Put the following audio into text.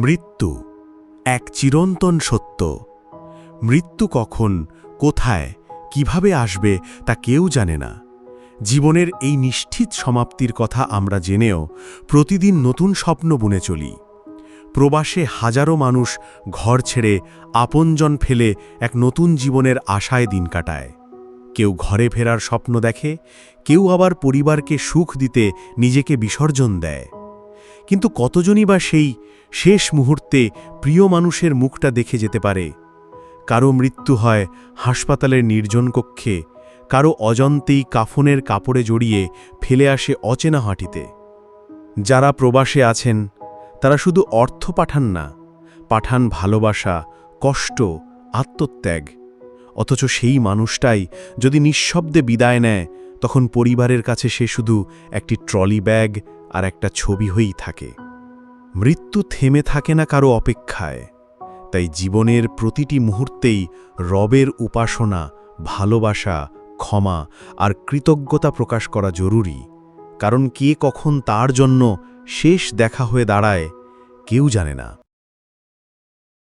মৃত্যু, এক চিরন্তন সত্য। মৃত্যু কখন, কোথায়, কীভাবে আসবে তা কেউ জানে না। জীবনের এই নিশ্চিত সমাপ্তির কথা আমরা জেনেও প্রতিদিন নতুন স্বপ্ন বুনে চলি। প্রবাসে হাজারো মানুষ ঘর ছেড়ে আপনজন ফেলে এক নতুন জীবনের আশায় দিন কাটায়। কেউ ঘরে ফেরার স্বপ্ন দেখে, কেউ আবার পরিবারকে সুখ দিতে নিজেকে বিসর্জন দেয়। কিন্তু কতজনই বা সেই শেষ মুহূর্তে প্রিয় মানুষের মুখটা দেখে যেতে পারে? কারও মৃত্যু হয় হাসপাতালের নির্জন কক্ষে, কারও অজন্তেই কাফনের কাপড়ে জড়িয়ে ফেলে আসে অচেনা হাঁটিতে। যারা প্রবাসে আছেন, তারা শুধু অর্থ পাঠান না, পাঠান ভালোবাসা, কষ্ট, আত্মত্যাগ। অথচ সেই মানুষটাই যদি নিঃশব্দে বিদায় নেয়, তখন পরিবারের কাছে সে শুধু একটি ট্রলি ব্যাগ আর একটা ছবি হয়েই থাকে। মৃত্যু থেমে থাকে না কারও অপেক্ষায়। তাই জীবনের প্রতিটি মুহূর্তেই রবের উপাসনা, ভালোবাসা, ক্ষমা আর কৃতজ্ঞতা প্রকাশ করা জরুরি। কারণ কে কখন তার জন্য শেষ দেখা হয়ে দাঁড়ায়, কেউ জানে না।